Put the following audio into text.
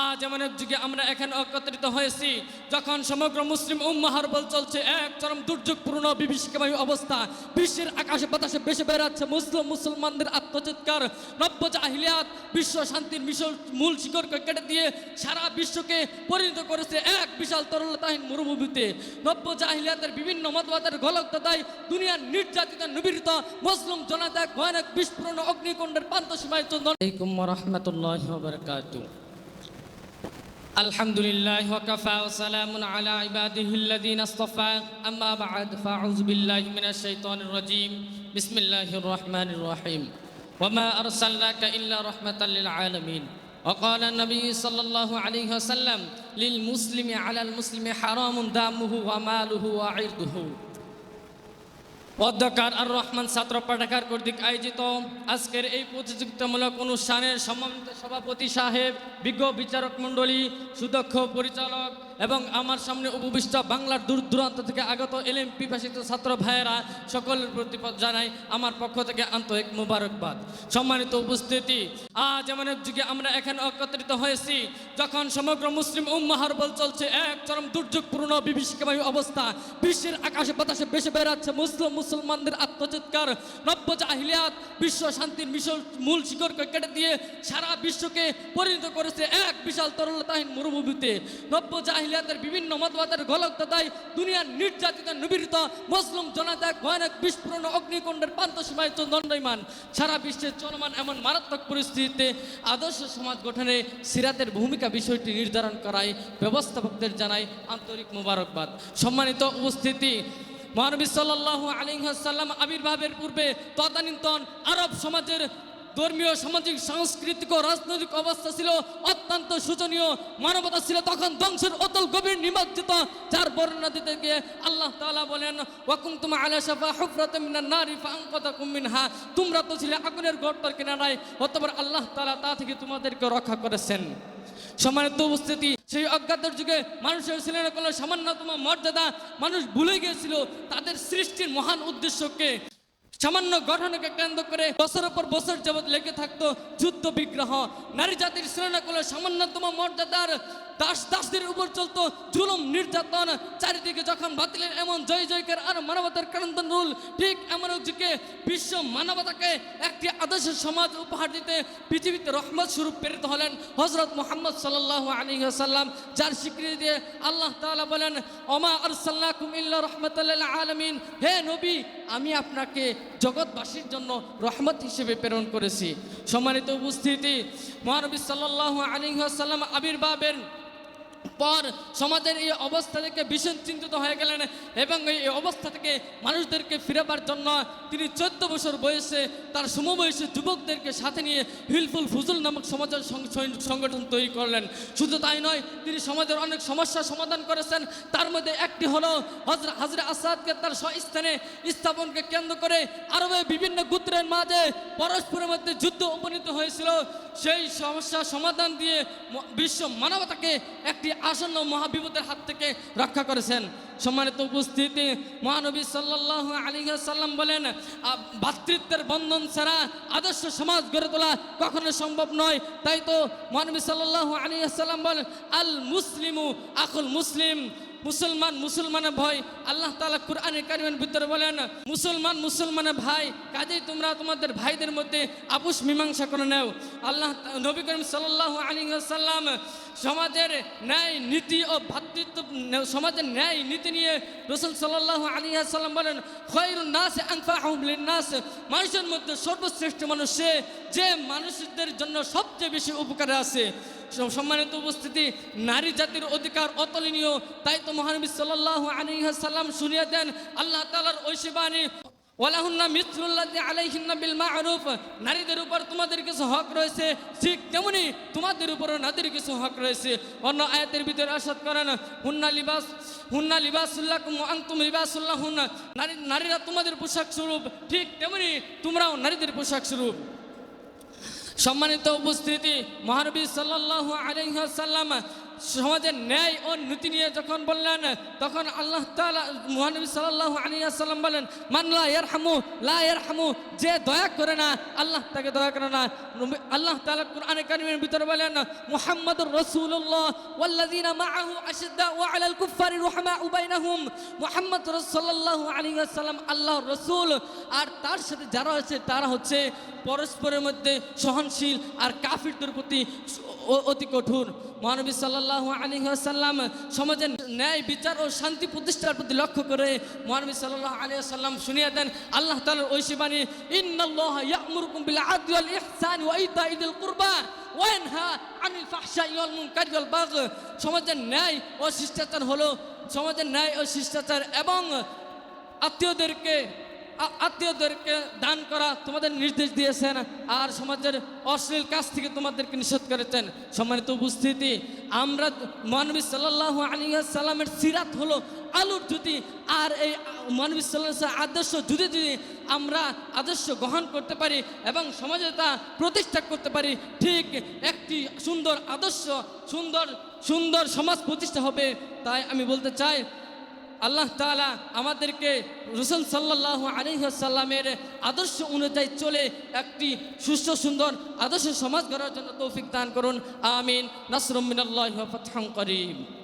আজ এমন এক যুগে আমরা এখানে একত্রিত হয়েছি, যখন সমগ্র মুসলিম উম্মাহার বল চলছে এক চরম দুর্যোগপূর্ণ, বিভীষিকাময় অবস্থা। বিশ্বের আকাশে বাতাসে বেশি বেড়াচ্ছে মুসলিম মুসলমানদের আত্মচিৎকার। নব্য জাহিলিয়াত বিশ্ব শান্তির মিশল মূল শিকড়কে কেটে দিয়ে সারা বিশ্বকে পরিণত করেছে এক বিশাল তরলতাহীন মরুভূমিতে। নব্য জাহিলিয়াতের বিভিন্ন মতবাদের গলকদাতায় দুনিয়ার নির্যাতিত নিপীড়িত মুসলিম জনতা ভয়ানক বিস্ফোরণ অগ্নিকুণ্ডের প্রান্ত সীমায় আলাইকুম রহমতুল্লাহ الحمد لله وكفى وسلام على عباده الذين اصطفى. أما بعد فأعوذ بالله من الشيطان الرجيم. بسم الله الرحمن الرحيم. وما أرسلناك إلا رحمة للعالمين. وقال النبي صلى الله عليه وسلم للمسلم على المسلم حرام دامه وماله وعرضه. অধ্যকার আর রহমান ছাত্র পাঠাগার কর্তৃক আয়োজিত আজকের এই প্রতিযোগিতামূলক অনুষ্ঠানের সম্মানিত সভাপতি সাহেব, বিজ্ঞ বিচারক মণ্ডলী, সুদক্ষ পরিচালক এবং আমার সামনে উপবিষ্ট বাংলার দূর দূরান্ত থেকে আগত এলএম পিপাসিত ছাত্র ভাইয়েরা সকলের প্রতি জানাই আমার পক্ষ থেকে আন্তরিক মুবারকবাদ। সম্মানিত উপস্থিতি, আজ এমন এক যুগে আমরা এখানে একত্রিত হয়েছি যখন সমগ্র মুসলিম উম্মাহার বল চলছে এক চরম দুর্যোগপূর্ণ, বিভীষিকাময় অবস্থা। বিশ্বের আকাশে বাতাসে বেশি বেড়াচ্ছে মুসলিম মুসলমানদের আত্মচিৎকার নব্য জাহিলিয়াত, বিশ্ব শান্তির মিশল মূল শিকড়কে কেটে দিয়ে সারা বিশ্বকে পরিণত করেছে এক বিশাল তরলতাহীন মরুভূমিতে। নব্য জাহিলিয়াতের বিভিন্ন মতবাদের গলকদাতায় দুনিয়ার নির্যাতিত নিপীড়িত মুসলিম জনতা ভয়ানক বিস্ফোরণ অগ্নিকুণ্ডের প্রান্ত সীমায় দণ্ডায়মান। সারা বিশ্বের চলমান এমন মারাত্মক পরিস্থিতিতে আদর্শ সমাজ গঠনে সিরাতের ভূমিকা বিষয়টি নির্ধারণ করায় ব্যবস্থাপকদের জানাই আন্তরিক মোবারকবাদ। সম্মানিত উপস্থিতি মহানবী সাল্লাহ আলিহাসাল্লাম আবির্ভাবের পূর্বে তদানীন্তন আরব সমাজের ধর্মীয়, সামাজিক, সাংস্কৃতিক ও রাজনৈতিক অবস্থা ছিল অত্যন্ত শোচনীয়। মানবতা ছিল তখন ধ্বংসের অতল গভীর নিমজ্জিত, যার বর্ণনা দিতে গিয়ে আল্লাহ তালা বলেন ওয়াকুম তুমা আলা শাফা হুফরাত নারি ফাআনকাতাকুম তোমরা তো ছিলে আগুনের গর্তের কিনারায়, অতঃপর আল্লাহ তালা তা থেকে তোমাদেরকে রক্ষা করেছেন। সম্মানিত উপস্থিতি, সেই অজ্ঞাতের যুগে মানুষের ছিলেন কোনো সামান্যতম মর্যাদা মানুষ ভুলে গিয়েছিল, তাদের সৃষ্টির মহান উদ্দেশ্যকে সামান্য গঠনকে কেন্দ্র করে বছর পর বছর যাবৎ লেগে থাকতো যুদ্ধ বিগ্রহ। নারী জাতির শ্রেণা কোনো সামান্যতম মর্যাদার দাস দাসদের উপর চলতো জুলুম, নির্যাতন চারিদিকে যখন বাতিলের এমন জয় জয়কার আর মানবতার কারণ রুল, ঠিক এমন যুগে বিশ্ব মানবতাকে একটি আদর্শ সমাজ উপহার দিতে পৃথিবীতে রহমত স্বরূপ প্রেরিত হলেন হজরত মোহাম্মদ সাল্লাহ আলী সাল্লাম যার স্বীকৃতি দিয়ে আল্লাহ তাআলা বলেন, ওমা আরসাল্লাকুম ইল্লা রহমতুল্লাহ আলমিন। হে নবী, আমি আপনাকে জগৎবাসীর জন্য রহমত হিসেবে প্রেরণ করেছি। সম্মানিত উপস্থিতি, মহানবী সাল্লাহ আলী সাল্লাম আবির্ভাবের পর সমাজের এই অবস্থা থেকে ভীষণ চিন্তিত হয়ে গেলেন এবং এই অবস্থা থেকে মানুষদেরকে ফিরাবার জন্য তিনি চোদ্দ বছর বয়সে তার সমবয়সী যুবকদেরকে সাথে নিয়ে হিলফুল ফুজুল নামক সমাজের সংগঠন তৈরি করলেন। শুধু তাই নয়, তিনি সমাজের অনেক সমস্যার সমাধান করেছেন। তার মধ্যে একটি হলো হজরা হাজরা আসাদকে তার স্বস্থানে স্থাপনকে কেন্দ্র করে আরবে বিভিন্ন গোত্রের মাঝে পরস্পরের মধ্যে যুদ্ধ উপনীত হয়েছিল। সেই সমস্যা সমাধান দিয়ে বিশ্ব মানবতাকে একটি আসন্ন মহাবিপদের হাত থেকে রক্ষা করেছেন। সম্মানিত উপস্থিতি, মহানবী সাল্লাহ আলী সাল্লাম বলেন ভাতৃত্বের বন্ধন ছাড়া আদর্শ সমাজ গড়ে তোলা কখনো সম্ভব নয়। তাই তো মহানবী সাল্লাহ আলী সাল্লাম বলেন আল মুসলিমু আকুল মুসলিম মুসলমান মুসলমানের ভয়, আল্লাহ তালা কুরআন কারিমের ভিতরে বলেন, মুসলমান মুসলমানের ভাই, কাজেই তোমরা তোমাদের ভাইদের মধ্যে আপুস মীমাংসা করে নাও। আল্লাহ নবী করিম সাল্লাহ আলী সাল্লাম সমাজের ন্যায় নীতি ও ভ্রাতৃত্ব সমাজের ন্যায় নীতি নিয়ে রসুল সাল্লাহ আলী বলেন, খৈরুন নাস আনফাহুম নাস মানুষের মধ্যে সর্বশ্রেষ্ঠ মানুষ সে, যে মানুষদের জন্য সবচেয়ে বেশি উপকারে আছে। সম্মানিত উপস্থিতি, নারী জাতির অধিকার অতুলনীয়, তাই তো মহানবী সাল্লাল্লাহু আলাইহি সাল্লাম শুনিয়ে দেন আল্লাহ তালার ঐশী বাণী ওয়ালাহুন্না মিথলুল্লাহি আলাইহিন্না বিল মা'রুফ। নারীদের উপর তোমাদের কিছু হক রয়েছে, ঠিক তেমনি তোমাদের উপরও নারীদের কিছু হক রয়েছে। অন্য আয়াতের ভিতরে আসাদ করেন, হুন্না লিবাস হুন্না লিবাসুল্লাকুম ওয়া আনতুম লিবাসুল্লাহুন্না নারী নারীরা তোমাদের পোশাক স্বরূপ, ঠিক তেমনি তোমরাও নারীদের পোশাক স্বরূপ। সম্মানিত উপস্থিতি মহানবী সাল্লাহ আলহ্লাম সমাজের ন্যায় ও নীতি নিয়ে যখন বললেন, তখন আল্লাহ তাআলা মহানবী সাল্লাল্লাহু আলাইহি ওয়াসাল্লাম বলেন, মান লা ইয়ারহামু লা ইয়ারহামু, যে দয়া করে না, আল্লাহ তাকে দয়া করে না। আল্লাহ তাআলা কোরআনে কারিমের ভিতরে বলেন, মুহাম্মাদুর রাসূলুল্লাহ ওয়াল্লাযিনা মাআহু আশিদ্দাউ আলাল কুফারি রুহামাউ বাইনাহুম। মুহাম্মদ সাল্লাল্লাহু আলাইহি ওয়াসাল্লাম আল্লাহর রাসূল, আর তার সাথে যারা আছে তারা হচ্ছে পরস্পরের মধ্যে সহনশীল আর কাফিরদের প্রতি অতি কঠোর। মহানবী সাল্লাল্লাহু ওয়াসাল্লাম সমাজের ন্যায়, বিচার ও শান্তি প্রতিষ্ঠার প্রতি লক্ষ্য করে মহানবী সাল্লাল্লাহু আলাইহি ওয়াসাল্লাম শুনিয়ে দেন, আল্লাহ তাআলার ঐশী বাণী বাগয় সমাজের ন্যায় ও শিষ্টাচার হলো, সমাজের ন্যায় ও শিষ্টাচার এবং আত্মীয়দেরকে আত্মীয়দেরকে দান করা তোমাদের নির্দেশ দিয়েছেন, আর সমাজের অশ্লীল কাজ থেকে তোমাদেরকে নিষেধ করেছেন। সম্মানিত উপস্থিতি, আমরা মানবী সাল্লাহ সাল্লামের সিরাত হলো আলুর জুতি আর এই মানবী সাল্লাহ আদর্শ যদি যদি আমরা আদর্শ গ্রহণ করতে পারি এবং সমাজে তা প্রতিষ্ঠা করতে পারি, ঠিক একটি সুন্দর আদর্শ, সুন্দর সুন্দর সমাজ প্রতিষ্ঠা হবে, তাই আমি বলতে চাই আল্লাহ তালা আমাদেরকে রসুল সাল্লাহ আলিহাসাল্লামের আদর্শ অনুযায়ী চলে একটি সুস্থ, সুন্দর, আদর্শ সমাজ গড়ার জন্য তৌফিক দান করুন। আমিন। নাসরুম মিনাল্লাহি ওয়া ফাতহাম করিম।